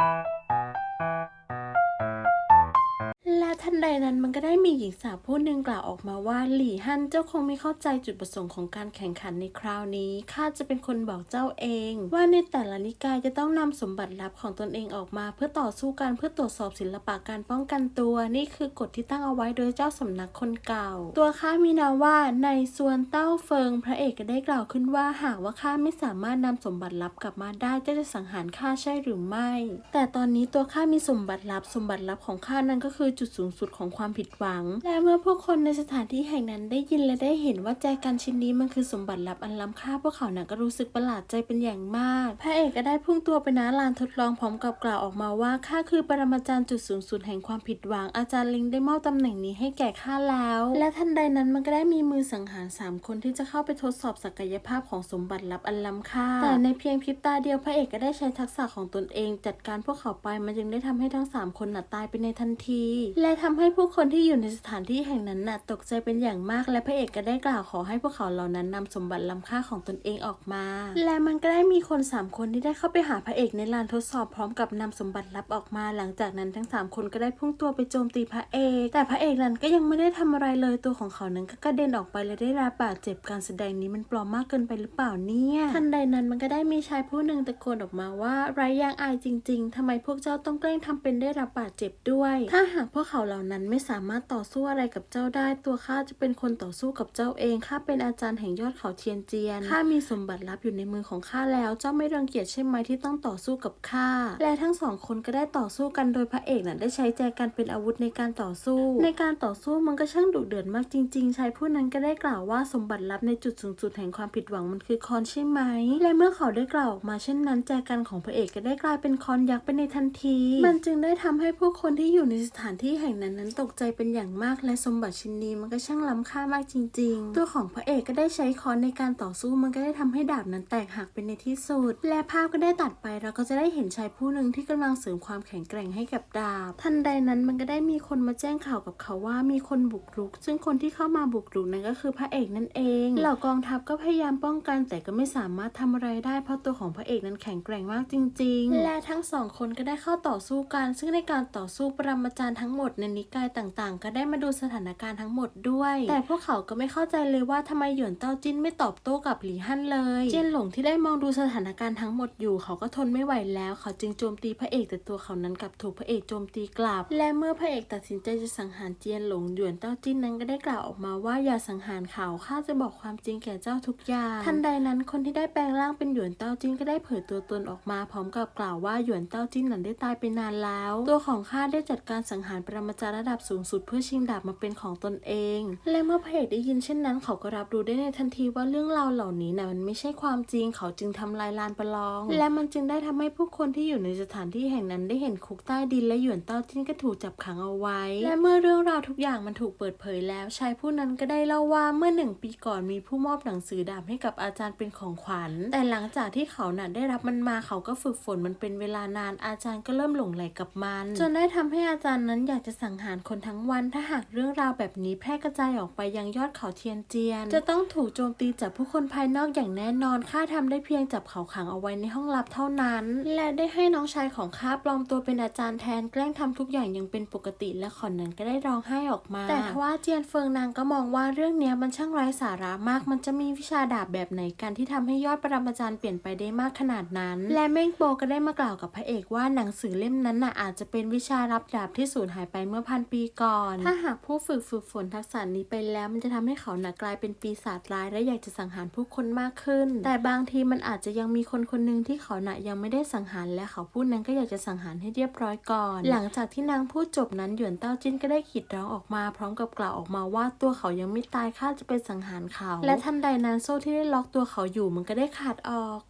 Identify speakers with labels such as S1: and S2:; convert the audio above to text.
S1: แนใดนั้นมันก็ได้มีหญิงสาวผู้หนึ่งกล่าวออกมาว่าหลี่ฮั่นเจ้าคงไม่เข้าใจจุดประสงค์ของการแข่งขันในคราวนี้ข้าจะเป็นคนบอกเจ้าเอง ว่าในแต่ละนิกายจะต้องนำสมบัติลับของตนเองออกมา เพื่อต่อสู้กันเพื่อตรวจสอบศิลปะการป้องกันตัว นี่คือกฎที่ตั้งเอาไว้โดยเจ้าสำนักคนเก่า ตัวข้ามีนาว่าในส่วนเต้าเฟิง พระเอกก็ได้กล่าวขึ้นว่าหากว่าข้าไม่สามารถนำสมบัติลับกลับมาได้เจ้าจะสังหารข้าใช่หรือไม่ แต่ตอนนี้ตัวข้ามีสมบัติลับสมบัติลับของข้านั้นก็คือจุดสูงสุดุดของความผิดหวัง และเมื่อผู้คนในสถานที่แห่งนั้นได้ยินและได้เห็นว่าแจกันชิ้นนี้มันคือสมบัติลับอันล้ำค่าพวกเขาน่ะก็รู้สึกประหลาดใจเป็นอย่างมาก พระเอกก็ได้พุ่งตัวไปณลานทดลองพร้อมกับกล่าวออกมาว่าข้าคือปรมาจารย์จุดสูงสุดแห่งความผิดหวัง อาจารย์ลิงได้มอบตำแหน่งนี้ให้แก่ข้าแล้ว และทันใดนั้นมันก็ได้มีมือสังหารสามคนที่จะเข้าไปทดสอบศักยภาพของสมบัติลับอันล้ำค่า แต่ในเพียงพริบตาเดียวพระเอกก็ได้ใช้ทักษะของตนเอง จัดการพวกเขาไปมันจึงได้ทำให้ทั้งสามคนน่ะตายไปในทันที และทำให้ผู้คนที่อยู่ในสถานที่แห่งนั้นน่ะตกใจเป็นอย่างมาก และพระเอกก็ได้กล่าวขอให้พวกเขาเหล่านั้นนำสมบัติล้ำค่าของตนเองออกมา และมันก็ได้มีคนสามคนที่ได้เข้าไปหาพระเอกในลานทดสอบพร้อมกับนำสมบัติลับออกมา หลังจากนั้นทั้งสามคนก็ได้พุ่งตัวไปโจมตีพระเอก แต่พระเอกนั้นก็ยังไม่ได้ทำอะไรเลยตัวของเขานั้นก็กระเด็นออกไปและได้รับบาดเจ็บการแสดงนี้มันปลอมมากเกินไปหรือเปล่าเนี่ยทันใดนั้นมันก็ได้มีชายผู้หนึ่งตะโกนออกมาว่าไร้ยางอายจริง ๆทำไมพวกเจ้าต้องแกล้งทำเป็นได้รับบาดเจ็บด้วย ถ้าหากพวกเขาเหล่านั้นไม่สามารถต่อสู้อะไรกับเจ้าได้ ตัวข้าจะเป็นคนต่อสู้กับเจ้าเอง ข้าเป็นอาจารย์แห่งยอดเขาเทียนเจียน ข้ามีสมบัติลับอยู่ในมือของข้าแล้ว เจ้าไม่รังเกียจใช่ไหมที่ต้องต่อสู้กับข้า และทั้งสองคนก็ได้ต่อสู้กันโดยพระเอกน่ะได้ใช้แจกันเป็นอาวุธในการต่อสู้ ในการต่อสู้มันก็ช่างดุเดือดมากจริง ๆ ชายผู้นั้นก็ได้กล่าวว่าสมบัติลับในจุดสูงสุดแห่งความผิดหวังมันคือคอนใช่ไหม และเมื่อเขาได้กล่าวออกมาเช่นนั้นแจกันของพระเอกก็ได้กลายเป็นคอนยักษ์ไปในทันที มันจึงได้ทำให้ผู้คนที่อยู่ในสถานที่แห่งนั้นนั้นตกใจเป็นอย่างมากและสมบัติชิ้นนี้มันก็ช่างล้ำค่ามากจริง ๆ ตัวของพระเอกก็ได้ใช้ค้อนในการต่อสู้มันก็ได้ทำให้ดาบนั้นแตกหักเป็นในที่สุด และภาพก็ได้ตัดไปเราก็จะได้เห็นชายผู้หนึ่งที่กำลังเสริมความแข็งแกร่งให้กับดาบ ทันใดนั้นมันก็ได้มีคนมาแจ้งข่าวกับเขาว่ามีคนบุกรุก ซึ่งคนที่เข้ามาบุกรุกนั้นก็คือพระเอกนั่นเอง เหล่ากองทัพก็พยายามป้องกันแต่ก็ไม่สามารถทำอะไรได้เพราะตัวของพระเอกนั้นแข็งแกร่งมากจริง ๆ และทั้งสองคนก็ได้เข้าต่อสู้กัน ซึ่งในการต่อสู้ปรมาจารย์ทั้งหมดในนิกายต่างๆ ก็ได้มาดูสถานการณ์ทั้งหมดด้วย แต่พวกเขาก็ไม่เข้าใจเลยว่าทำไมหยวนเต้าจิ้นไม่ตอบโต้กับหลีฮั่นเลย เจียนหลงที่ได้มองดูสถานการณ์ทั้งหมดอยู่ เขาก็ทนไม่ไหวแล้ว เขาจึงโจมตีพระเอกแต่ตัวเขานั้นกลับถูกพระเอกโจมตีกลับ และเมื่อพระเอกตัดสินใจจะสังหารเจียนหลงหยวนเต้าจิ้นนั้นก็ได้กล่าวออกมาว่าอย่าสังหารเขาข้าจะบอกความจริงแก่เจ้าทุกอย่างทันใดนั้นคนที่ได้แปลงร่างเป็นหยวนเต้าจิ้นก็ได้เผยตัวตนออกมาพร้อมกับกล่าวว่าหยวนเต้าจิ้นนั้นได้ตายไปนานแล้ว ตัวของข้าได้จัดการสังหารปรมาจาระดับสูงสุดเพื่อชิงดาบมาเป็นของตนเอง และเมื่อพระเอกได้ยินเช่นนั้นเขาก็รับรู้ได้ในทันทีว่าเรื่องราวเหล่านี้นะมันไม่ใช่ความจริงเขาจึงทำลายลานประลอง และมันจึงได้ทำให้ผู้คนที่อยู่ในสถานที่แห่งนั้นได้เห็นคุกใต้ดินและหยวนเต้าจิ้นก็ถูกจับขังเอาไว้ และเมื่อเรื่องราวทุกอย่างมันถูกเปิดเผยแล้วชายผู้นั้นก็ได้เล่าว่าเมื่อหนึ่งปีก่อนมีผู้มอบหนังสือดาบให้กับอาจารย์เป็นของขวัญ แต่หลังจากที่เขาน่ะได้รับมันมาเขาก็ฝึกฝนมันเป็นเวลานานอาจารย์ก็เริ่มหลงไหลกับมัน จนได้ทำให้อาจารย์นั้นอยากจะสังหารคนทั้งวัน ถ้าหากเรื่องราวแบบนี้แพร่กระจายออกไปยังยอดเขาเทียนเจียน จะต้องถูกโจมตีจากผู้คนภายนอกอย่างแน่นอนข้าทำได้เพียงจับเขาขังเอาไว้ในห้องลับเท่านั้น และได้ให้น้องชายของข้าปลอมตัวเป็นอาจารย์แทนแกล้งทำทุกอย่างยังเป็นปกติและขอนนั้นก็ได้ร้องไห้ออกมา แต่ว่าเจียนเฟิงนางก็มองว่าเรื่องนี้มันช่างไร้สาระมาก มันจะมีวิชาดาบแบบไหนกันที่ทำให้ยอดปรมาจารย์เปลี่ยนไปได้มากขนาดนั้น และเม่งโปก็ได้มากล่าวกับพระเอกว่าหนังสือเล่มนั้นน่ะอาจจะเป็นวิชารับดาบที่สูญหายไปเมื่อพันปีก่อน ถ้าหากผู้ฝึกฝึกฝนทักษะนี้ไปแล้วมันจะทำให้เขาหนักกลายเป็นปีศาจร้ายและอยากจะสังหารผู้คนมากขึ้น แต่บางทีมันอาจจะยังมีคนคนหนึ่งที่เขาหนะยังไม่ได้สังหารและเขาพูดนั้นก็อยากจะสังหารให้เรียบร้อยก่อน หลังจากที่นางพูดจบนั้นหยวนเต้าจิ้นก็ได้ขีดร้องออกมา พร้อมกับกล่าวออกมาว่าตัวเขายังไม่ตายข้าจะไปสังหารเขา และทันใดนั้นโซ่ที่ได้ล็อกตัวเขาอยู่มันก็ได้ขาดออก